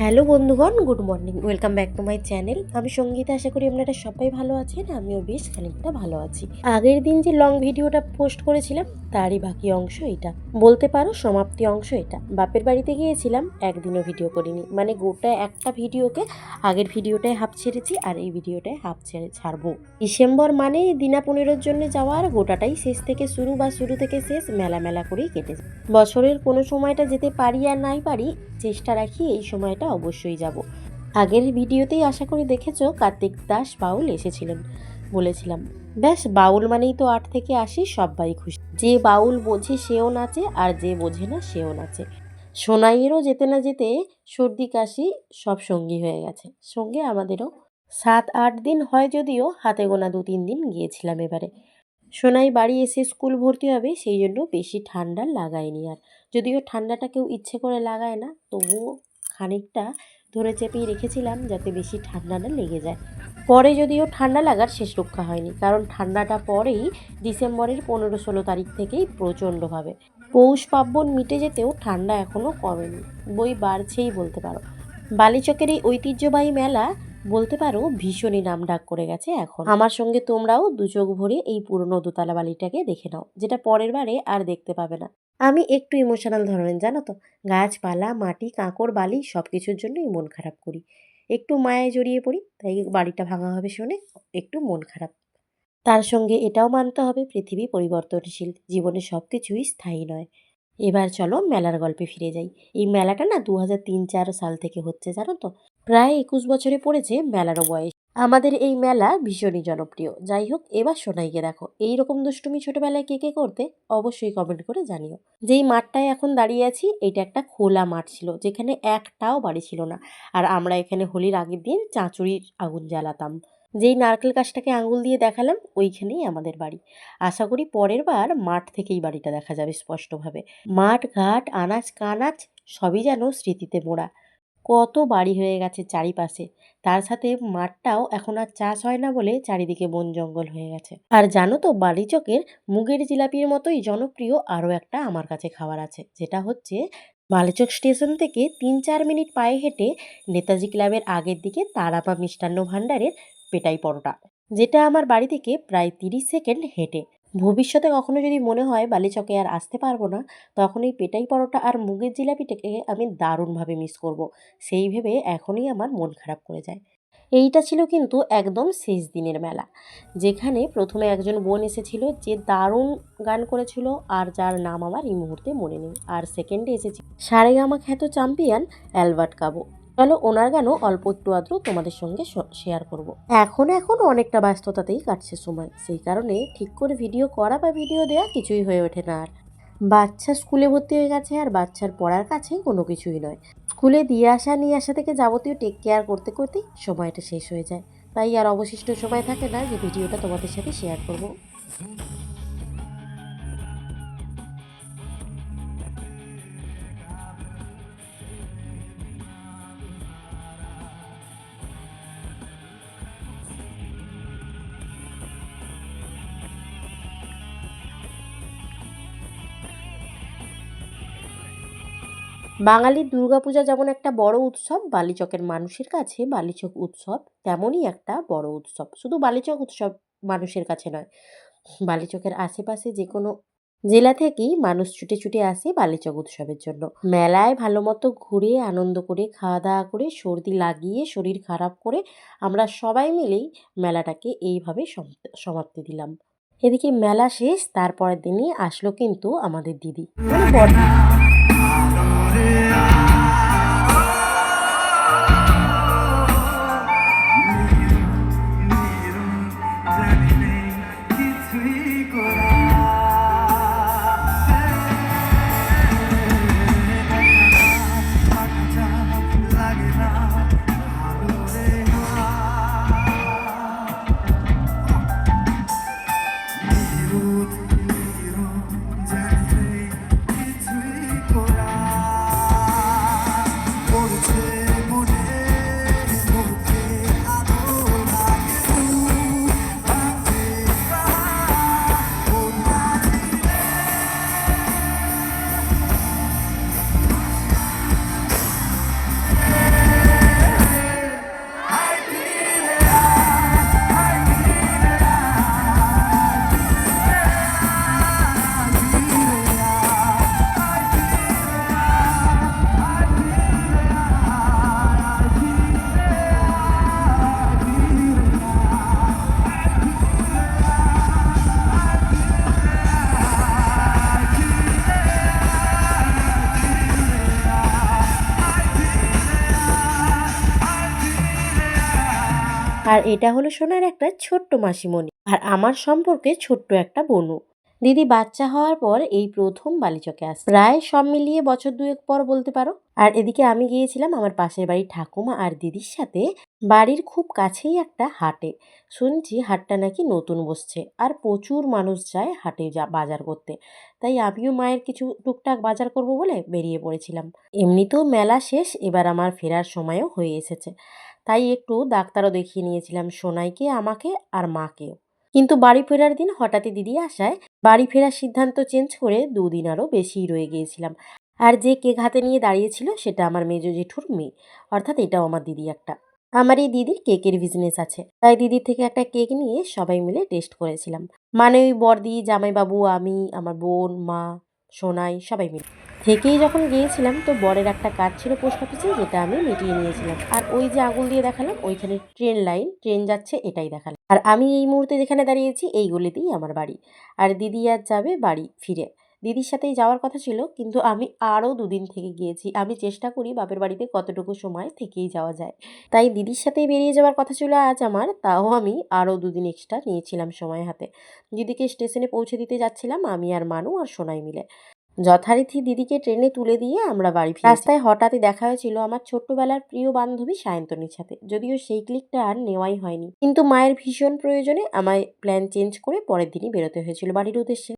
Hello বন্ধুগণ, good morning. Welcome back to my channel. আমি সঙ্গীতা, আশা করি আপনারা সবাই ভালো আছেন, আমিও বেশ খানিকটা ভালো আছি। আগের দিন যে লং ভিডিওটা পোস্ট করেছিলাম, তারই বাকি অংশ এটা। বলতে পারো সমাপ্তি অংশ এটা। বাপের বাড়িতে গিয়েছিলাম, একদিনও ভিডিও করিনি। মানে গোটা একটা ভিডিওকে আগের ভিডিওটায় হাফ ছেড়েছি, আর এই ভিডিওটায় হাফ ছেড়ে ছাড়বো। ডিসেম্বর মানে দিনা পনেরোর জন্য যাওয়ার গোটাটাই শেষ থেকে শুরু বা শুরু থেকে শেষ মেলা মেলা করেই কেটেছে। বছরের কোনো সময়টা যেতে পারি আর নাই পারি, চেষ্টা রাখি এই সময়টা অবশ্যই যাব। আগের ভিডিওতেই আশা করি দেখেছ কার্তিক দাস বাউল এসেছিলেন বলেছিলাম। ব্যাস, বাউল মানেই তো আট থেকে আসি সবাই খুশি। যে বাউল বোঝে সেও নাচে আর যে বোঝে না সেও নাচে। সোনাইয়েরও যেতে না যেতে সর্দি কাশি সব সঙ্গী হয়ে গেছে। সঙ্গে আমাদেরও সাত আট দিন হয় যদিও হাতে গোনা দু তিন দিন গিয়েছিলাম এবারে। সোনাই বাড়ি এসে স্কুল ভর্তি হবে, সেই জন্য বেশি ঠান্ডা লাগায়নি আর। যদিও ঠান্ডাটা কেউ ইচ্ছে করে লাগায় না, তবুও খানিকটা ধরে চেপেই রেখেছিলাম যাতে বেশি ঠান্ডা না লেগে যায়। পরে যদিও ঠান্ডা লাগার শেষ রক্ষা হয়নি, কারণ ঠান্ডাটা পরেই ডিসেম্বরের পনেরো ষোলো তারিখ থেকেই প্রচণ্ডভাবে পৌষ পার্বণ মিটে যেতেও ঠান্ডা এখনও কমেনি, বই বাড়ছেই বলতে পারো। বালিচকের এই ঐতিহ্যবাহী মেলা বলতে পারো ভীষণই নাম ডাক করে গেছে এখন। আমার সঙ্গে তোমরাও দু চোখ ভরে এই পুরনো দোতলা বালিটাকে দেখে নাও, যেটা পরের বারে আর দেখতে পাবে না। আমি একটু ইমোশনাল ধরনের, জানো তো? গাছপালা, মাটি, কাঁকড়, বালি সব কিছুর জন্যই মন খারাপ করি। একটু মায়ায় জড়িয়ে পড়ি, তাই বাড়িটা ভাঙা হবে শুনে একটু মন খারাপ। তার সঙ্গে এটাও মানতে হবে, পৃথিবী পরিবর্তনশীল, জীবনে সব কিছুই স্থায়ী নয়। এবার চলো মেলার গল্পে ফিরে যাই। এই মেলাটা না দু হাজার তিন চার সাল থেকে হচ্ছে, জানো তো? প্রায় একুশ বছরে পড়েছে মেলারও বয়স। আমাদের এই মেলা ভীষণই জনপ্রিয়। যাই হোক, এবার সোনাইকে দেখো। এই রকম দুষ্টুমি ছোটবেলায় কে কে করতে, অবশ্যই কমেন্ট করে জানিও। যেই মাঠটায় এখন দাঁড়িয়ে আছি, এটা একটা খোলা মাঠ ছিল, যেখানে একটাও বাড়ি ছিল না। আর আমরা এখানে হোলির আগের দিন চাঁচুরির আগুন জ্বালাতাম। যেই নারকেল গাছটাকে আঙুল দিয়ে দেখালাম, ওইখানেই আমাদের বাড়ি। আশা করি পরের বার মাঠ থেকেই বাড়িটা দেখা যাবে স্পষ্টভাবে। মাঠ, ঘাট, আনাজ কানাজ সবই যেন স্মৃতিতে মোড়া। কত বাড়ি হয়ে গেছে চারিপাশে। তার সাথে মাঠটাও এখন আর চাষ হয় না বলে চারিদিকে বন জঙ্গল হয়ে গেছে। আর জানো তো বালিচকের মুগের জিলাপির মতোই জনপ্রিয় আরও একটা আমার কাছে খাবার আছে, যেটা হচ্ছে বালিচক স্টেশন থেকে তিন চার মিনিট পায়ে হেঁটে নেতাজি ক্লাবের আগের দিকে তারাপা মিষ্টান্ন ভাণ্ডারের পেটাই পরোটা, যেটা আমার বাড়ি থেকে প্রায় তিরিশ সেকেন্ড হেঁটে। ভবিষ্যতে কখনো যদি মনে হয় বালিচকে আর আসতে পারব না, তখন এই পেটাই পরোটা আর মুগের জিলাপিটাকে আমি দারুণভাবে মিস করব। সেই ভেবে এখনই আমার মন খারাপ করে যায়। এইটা ছিল কিন্তু একদম শেষ দিনের মেলা, যেখানে প্রথমে একজন বোন এসেছিল যে দারুণ গান করেছিল আর যার নাম আমার এই মুহূর্তে মনে নেই। আর সেকেন্ডে এসেছে সারেগামা খ্যাত চ্যাম্পিয়ন অ্যালবার্ট কাবো। চলো ওনার গানও অল্প একটু আদ্র তোমাদের সঙ্গে শেয়ার করব। এখন এখন অনেকটা ব্যস্ততাতেই কাটছে সময়, সেই কারণে ঠিক করে ভিডিও করা বা ভিডিও দেওয়া কিছুই হয়ে ওঠে না আর। বাচ্চা স্কুলে ভর্তি হয়ে গেছে আর বাচ্চার পড়ার কাছে কোনো কিছুই নয়। স্কুলে দিয়ে আসা নিয়ে আসা থেকে যাবতীয় টেক কেয়ার করতে করতেই সময়টা শেষ হয়ে যায়। তাই আর অবশিষ্ট সময় থাকে না যে ভিডিওটা তোমাদের সাথে শেয়ার করব। বাঙালির দুর্গাপূজা যেমন একটা বড় উৎসব, বালিচকের মানুষের কাছে বালিচক উৎসব তেমনই একটা বড় উৎসব। শুধু বালিচক উৎসব মানুষের কাছে নয়, বালিচকের আশেপাশে যে কোনো জেলা থেকেই মানুষ ছুটে ছুটে আসে বালিচক উৎসবের জন্য। মেলায় ভালো মতো ঘুরে, আনন্দ করে খাওয়া দাওয়া করে, সর্দি লাগিয়ে, শরীর খারাপ করে আমরা সবাই মিলেই মেলাটাকে এইভাবে সমাপ্তি দিলাম। এদিকে মেলা শেষ, তারপরের দিনই আসলো কিন্তু আমাদের দিদি। মানে আর এটা হলো সোনার একটা ছোট্ট মাসিমণি আর আমার সম্পর্কে ছোট্ট একটা বনু। দিদি বাচ্চা হওয়ার পর এই প্রথম বালিচকে আস। প্রায় সব মিলিয়ে বছর দুয়েক পর বলতে পারো। আর এদিকে আমি গিয়েছিলাম আমার পাশের বাড়ির ঠাকুমা আর দিদির সাথে। বাড়ির খুব কাছেই একটা হাটে। শুনছি হাটটা নাকি নতুন বসছে আর প্রচুর মানুষ যায় হাটে যা, বাজার করতে। তাই আমিও মায়ের কিছু টুকটাক বাজার করব বলে বেরিয়ে পড়েছিলাম। এমনিতেও মেলা শেষ, এবার আমার ফেরার সময়ও হয়ে এসেছে। তাই একটু ডাক্তারও দেখিয়ে নিয়েছিলাম সোনাইকে, আমাকে আর মাকেও। কিন্তু বাড়ি ফেরার দিন হঠাৎই দিদি আসায় বাড়ি ফেরার সিদ্ধান্ত চেঞ্জ করে দুদিন আরও বেশিই রয়ে গিয়েছিলাম। আর যে কেক হাতে নিয়ে দাঁড়িয়েছিল সেটা আমার মেজো জেঠুর মেয়ে, অর্থাৎ এটাও আমার দিদি একটা। আমার এই দিদির কেকের বিজনেস আছে, তাই দিদির থেকে একটা কেক নিয়ে সবাই মিলে টেস্ট করেছিলাম। মানে ওই বর্দি জামাইবাবু, আমি, আমার বোন, মা সোনাই, সবাই মিলে। থেকেই যখন গিয়েছিলাম, তো বরের একটা কাজ ছিল পোস্ট অফিসে, যেটা আমি মিটিয়ে নিয়েছিলাম। আর ওই যে আঙুল দিয়ে দেখালাম, ওইখানে ট্রেন লাইন, ট্রেন যাচ্ছে, এটাই দেখালাম। আর আমি এই মুহূর্তে যেখানে দাঁড়িয়েছি, এই গলিতেই আমার বাড়ি। আর দিদি আর যাবে বাড়ি ফিরে। দিদির সাথেই যাওয়ার কথা ছিল, কিন্তু আমি আরও দুদিন থেকে গিয়েছি। আমি চেষ্টা করি বাপের বাড়িতে কতটুকু সময় থেকেই যাওয়া যায়। তাই দিদির সাথেই বেরিয়ে যাওয়ার কথা ছিল আজ আমার, তাও আমি আরও দুদিন এক্সট্রা নিয়েছিলাম সময় হাতে। দিদিকে স্টেশনে পৌঁছে দিতে যাচ্ছিলাম আমি আর মানু আর সোনাই মিলে। যথারীতি দিদিকে ট্রেনে তুলে দিয়ে আমরা বাড়ি ফিরে রাস্তায় হঠাৎই দেখা হয়েছিল আমার ছোট্টবেলার প্রিয় বান্ধবী সায়ন্তনীর সাথে। যদিও সেই ক্লিকটা আর নেওয়াই হয়নি। কিন্তু মায়ের ভীষণ প্রয়োজনে আমায় প্ল্যান চেঞ্জ করে পরের দিনই বেরোতে হয়েছিল বাড়ির উদ্দেশ্যে।